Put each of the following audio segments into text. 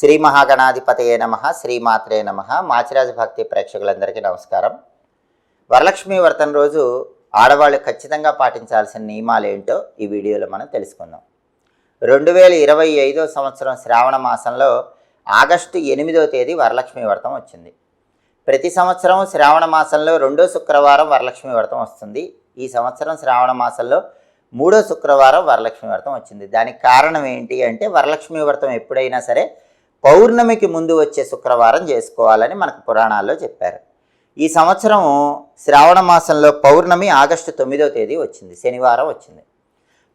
శ్రీ మహాగణాధిపతయే నమ శ్రీమాత్రే నమ. మాచిరాజ భక్తి ప్రేక్షకులందరికీ నమస్కారం. వరలక్ష్మి వ్రతం రోజు ఆడవాళ్ళు ఖచ్చితంగా పాటించాల్సిన నియమాలు ఏంటో ఈ వీడియోలో మనం తెలుసుకుందాం. రెండు వేల ఇరవై ఐదో సంవత్సరం శ్రావణ మాసంలో ఆగస్టు ఎనిమిదో తేదీ వరలక్ష్మి వ్రతం వచ్చింది. ప్రతి సంవత్సరం శ్రావణ మాసంలో రెండో శుక్రవారం వరలక్ష్మి వ్రతం వస్తుంది. ఈ సంవత్సరం శ్రావణ మాసంలో మూడో శుక్రవారం వరలక్ష్మి వ్రతం వచ్చింది. దానికి కారణం ఏంటి అంటే వరలక్ష్మి వ్రతం ఎప్పుడైనా సరే పౌర్ణమికి ముందు వచ్చే శుక్రవారం చేసుకోవాలని మనకు పురాణాల్లో చెప్పారు. ఈ సంవత్సరం శ్రావణ మాసంలో పౌర్ణమి ఆగస్టు తొమ్మిదో తేదీ వచ్చింది శనివారం వచ్చింది.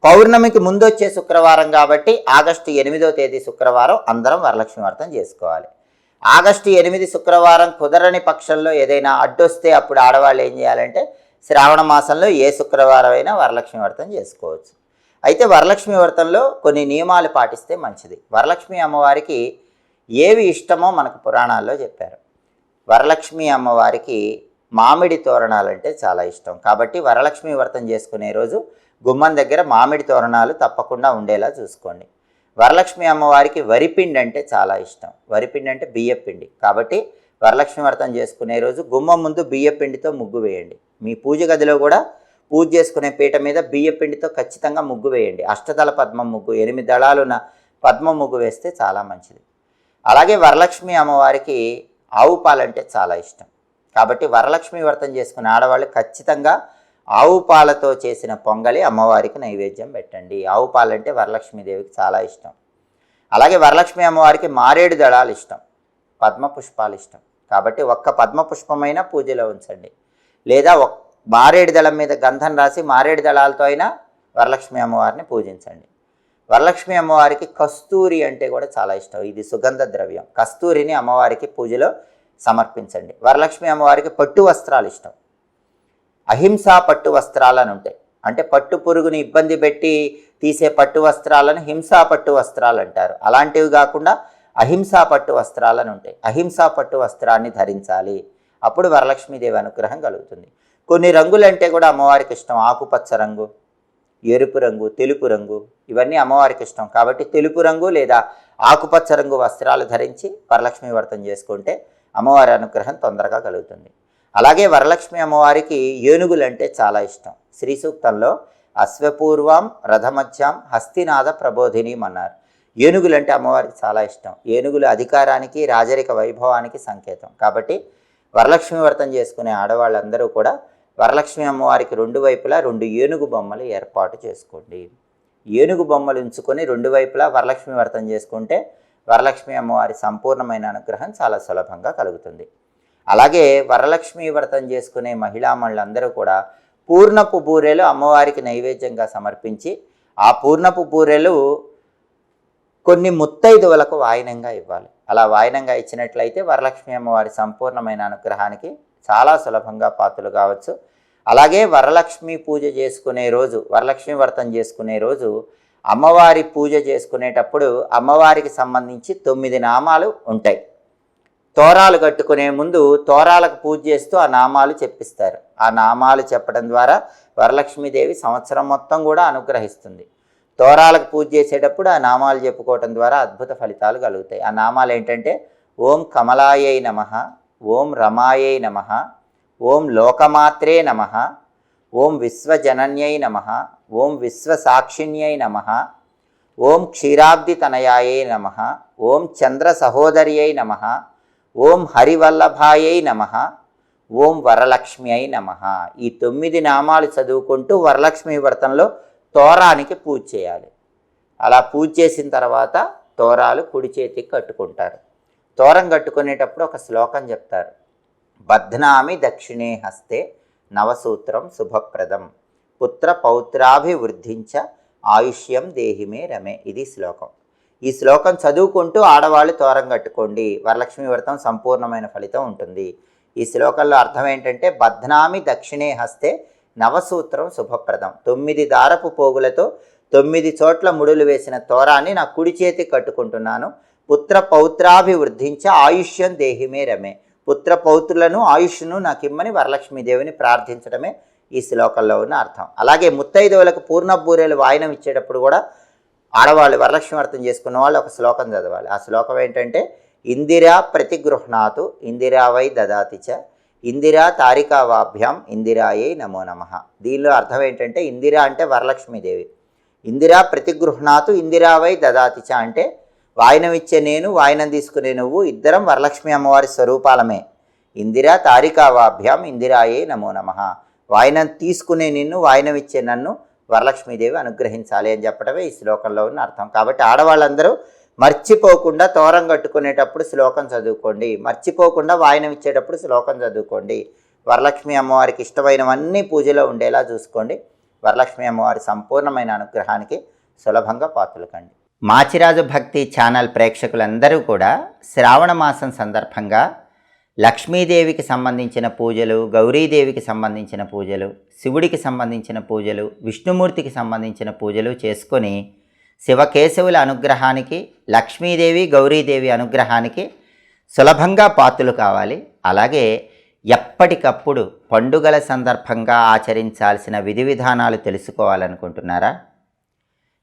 పౌర్ణమికి ముందు వచ్చే శుక్రవారం కాబట్టి ఆగస్టు ఎనిమిదో తేదీ శుక్రవారం అందరం వరలక్ష్మి వ్రతం చేసుకోవాలి. ఆగస్టు ఎనిమిది శుక్రవారం కుదరని పక్షంలో ఏదైనా అడ్డొస్తే అప్పుడు ఆడవాళ్ళు ఏం చేయాలంటే శ్రావణ మాసంలో ఏ శుక్రవారం అయినా వరలక్ష్మి వ్రతం చేసుకోవచ్చు. అయితే వరలక్ష్మి వ్రతంలో కొన్ని నియమాలు పాటిస్తే మంచిది. వరలక్ష్మి అమ్మవారికి ఏవి ఇష్టమో మనకు పురాణాల్లో చెప్పారు. వరలక్ష్మి అమ్మవారికి మామిడి తోరణాలంటే చాలా ఇష్టం. కాబట్టి వరలక్ష్మి వ్రతం చేసుకునే రోజు గుమ్మం దగ్గర మామిడి తోరణాలు తప్పకుండా ఉండేలా చూసుకోండి. వరలక్ష్మి అమ్మవారికి వరిపిండి అంటే చాలా ఇష్టం. వరిపిండి అంటే బియ్యపిండి కాబట్టి వరలక్ష్మి వ్రతం చేసుకునే రోజు గుమ్మం ముందు బియ్యపిండితో ముగ్గు వేయండి. మీ పూజ గదిలో కూడా పూజ చేసుకునే పీట మీద బియ్యపిండితో ఖచ్చితంగా ముగ్గు వేయండి. అష్టదళ పద్మం ముగ్గు ఎనిమిది దళాలున్న పద్మ ముగ్గు వేస్తే చాలా మంచిది. అలాగే వరలక్ష్మి అమ్మవారికి ఆవు పాలంటే చాలా ఇష్టం. కాబట్టి వరలక్ష్మి వ్రతం చేసుకునే ఆడవాళ్ళు ఖచ్చితంగా ఆవు పాలతో చేసిన పొంగలి అమ్మవారికి నైవేద్యం పెట్టండి. ఆవు పాలంటే వరలక్ష్మీదేవికి చాలా ఇష్టం. అలాగే వరలక్ష్మి అమ్మవారికి మారేడు దళాలు ఇష్టం. పద్మ పుష్పాలు ఇష్టం. కాబట్టి ఒక్క పద్మ పుష్పమైనా పూజలో ఉంచండి. లేదా ఒక్ మారేడు దళం మీద గంధం రాసి మారేడు దళాలతో అయినా వరలక్ష్మి అమ్మవారిని పూజించండి. వరలక్ష్మి అమ్మవారికి కస్తూరి అంటే కూడా చాలా ఇష్టం. ఇది సుగంధ ద్రవ్యం. కస్తూరిని అమ్మవారికి పూజలో సమర్పించండి. వరలక్ష్మి అమ్మవారికి పట్టు వస్త్రాలు ఇష్టం. అహింసా పట్టు వస్త్రాలను ఉంటాయి. అంటే పట్టు పురుగుని ఇబ్బంది పెట్టి తీసే పట్టు వస్త్రాలను హింసా పట్టు వస్త్రాలు అంటారు. అలాంటివి కాకుండా అహింసా పట్టు వస్త్రాలను ఉంటాయి. అహింసా పట్టు వస్త్రాన్ని ధరించాలి. అప్పుడు వరలక్ష్మీదేవి అనుగ్రహం కలుగుతుంది. కొన్ని రంగులంటే కూడా అమ్మవారికి ఇష్టం. ఆకుపచ్చ రంగు. ఎరుపు రంగు తెలుపు రంగు ఇవన్నీ అమ్మవారికి ఇష్టం. కాబట్టి తెలుపు రంగు లేదా ఆకుపచ్చ రంగు వస్త్రాలు ధరించి వరలక్ష్మి వ్రతం చేసుకుంటే అమ్మవారి అనుగ్రహం తొందరగా కలుగుతుంది. అలాగే వరలక్ష్మి అమ్మవారికి ఏనుగులు అంటే చాలా ఇష్టం. శ్రీ సూక్తంలో అశ్వపూర్వం రథమధ్యం హస్తినాథ ప్రబోధినీం అన్నారు. ఏనుగులు అంటే అమ్మవారికి చాలా ఇష్టం. ఏనుగులు అధికారానికి రాజరిక వైభవానికి సంకేతం. కాబట్టి వరలక్ష్మి వ్రతం చేసుకునే ఆడవాళ్ళందరూ కూడా వరలక్ష్మి అమ్మవారికి రెండు వైపులా రెండు ఏనుగు బొమ్మలు ఏర్పాటు చేసుకోండి. ఏనుగు బొమ్మలు ఉంచుకొని రెండు వైపులా వరలక్ష్మి వ్రతం చేసుకుంటే వరలక్ష్మి అమ్మవారి సంపూర్ణమైన అనుగ్రహం చాలా సులభంగా కలుగుతుంది. అలాగే వరలక్ష్మి వ్రతం చేసుకునే మహిళామణులందరూ కూడా పూర్ణపు బూరెలు అమ్మవారికి నైవేద్యంగా సమర్పించి ఆ పూర్ణపు బూరెలు కొన్ని ముత్తైదువులకు వాయినంగా ఇవ్వాలి. అలా వాయినంగా ఇచ్చినట్లయితే వరలక్ష్మి అమ్మవారి సంపూర్ణమైన అనుగ్రహానికి చాలా సులభంగా పాత్రలు కావచ్చు. అలాగే వరలక్ష్మి పూజ చేసుకునే రోజు వరలక్ష్మి వ్రతం చేసుకునే రోజు అమ్మవారి పూజ చేసుకునేటప్పుడు అమ్మవారికి సంబంధించి తొమ్మిది నామాలు ఉంటాయి. తోరాలు కట్టుకునే ముందు తోరాలకు పూజ చేస్తూ ఆ నామాలు చెప్పిస్తారు. ఆ నామాలు చెప్పడం ద్వారా వరలక్ష్మీదేవి సంవత్సరం మొత్తం కూడా అనుగ్రహిస్తుంది. తోరాలకు పూజ చేసేటప్పుడు ఆ నామాలు చెప్పుకోవటం ద్వారా అద్భుత ఫలితాలు కలుగుతాయి. ఆ నామాలు ఏంటంటే ఓం కమలాయై నమ ఓం రమాయై నమ ఓం లోకమాత్రే నమ ఓం విశ్వజనన్యై నమ ఓం విశ్వసాక్షిణ్యై నమ ఓం క్షీరాబ్దితనయాయై నమ ఓం చంద్ర సహోదర్యై నమ ఓం హరివల్లభాయై నమ ఓం వరలక్ష్మి అయి నమ. ఈ తొమ్మిది నామాలు చదువుకుంటూ వరలక్ష్మి వ్రతంలో తోరానికి పూజ చేయాలి. అలా పూజ చేసిన తర్వాత తోరాలు కుడి చేతికి కట్టుకుంటారు. తోరం కట్టుకునేటప్పుడు ఒక శ్లోకం చెప్తారు. బధ్నామి దక్షిణే హస్తే నవసూత్రం శుభప్రదం. పుత్ర పౌత్రాభివృద్ధించ ఆయుష్యం దేహిమే రమే ఇది శ్లోకం. ఈ శ్లోకం చదువుకుంటూ ఆడవాళ్ళు తోరం కట్టుకోండి. వరలక్ష్మి వ్రతం సంపూర్ణమైన ఫలితం ఉంటుంది. ఈ శ్లోకంలో అర్థం ఏంటంటే బధ్నామి దక్షిణే హస్తే నవసూత్రం శుభప్రదం. తొమ్మిది దారపు పోగులతో తొమ్మిది చోట్ల ముడులు వేసిన తోరాన్ని నా కుడి చేతి కట్టుకుంటున్నాను. పుత్ర పౌత్రాభివృద్ధించ ఆయుష్యం దేహిమే రమే. పుత్ర పౌత్రులను ఆయుష్ను నాకిమ్మని వరలక్ష్మీదేవిని ప్రార్థించడమే ఈ శ్లోకంలో ఉన్న అర్థం. అలాగే ముత్తైదవులకు పూర్ణ బూరెలు వాయనం ఇచ్చేటప్పుడు కూడా ఆడవాళ్ళు వరలక్ష్మి అర్థం చేసుకున్న వాళ్ళు ఒక శ్లోకం చదవాలి. ఆ శ్లోకం ఏంటంటే ఇందిరా ప్రతిగృహ్ణాతు ఇందిరా వై దదాతి చ ఇందిరా తారికావాభ్యాం ఇందిరాయే నమో నమ. దీనిలో అర్థం ఏంటంటే ఇందిరా అంటే వరలక్ష్మీదేవి. ఇందిరా ప్రతిగృహ్ణాతు ఇందిరావై దదాతిచ దదాతి చ అంటే వాయనం ఇచ్చే నేను వాయనం తీసుకునే నువ్వు ఇద్దరం వరలక్ష్మి అమ్మవారి స్వరూపాలమే. ఇందిరా తారికావాభ్యాం ఇందిరాయే నమో నమ. వాయనం తీసుకునే నిన్ను వాయనం ఇచ్చే నన్ను వరలక్ష్మీదేవి అనుగ్రహించాలి అని చెప్పడమే ఈ శ్లోకంలో ఉన్న అర్థం. కాబట్టి ఆడవాళ్ళందరూ మర్చిపోకుండా తోరం కట్టుకునేటప్పుడు శ్లోకం చదువుకోండి. మర్చిపోకుండా వాయనం ఇచ్చేటప్పుడు శ్లోకం చదువుకోండి. వరలక్ష్మి అమ్మవారికి ఇష్టమైనవన్నీ పూజలో ఉండేలా చూసుకోండి. వరలక్ష్మి అమ్మవారి సంపూర్ణమైన అనుగ్రహానికి సులభంగా పాత్రలు కండి. మాచిరాజు భక్తి ఛానల్ ప్రేక్షకులందరూ కూడా శ్రావణ మాసం సందర్భంగా లక్ష్మీదేవికి సంబంధించిన పూజలు గౌరీదేవికి సంబంధించిన పూజలు శివుడికి సంబంధించిన పూజలు విష్ణుమూర్తికి సంబంధించిన పూజలు చేసుకొని శివకేశవుల అనుగ్రహానికి లక్ష్మీదేవి గౌరీదేవి అనుగ్రహానికి సులభంగా పాత్రలు కావాలి. అలాగే ఎప్పటికప్పుడు పండుగల సందర్భంగా ఆచరించాల్సిన విధి విధానాలు తెలుసుకోవాలనుకుంటున్నారా?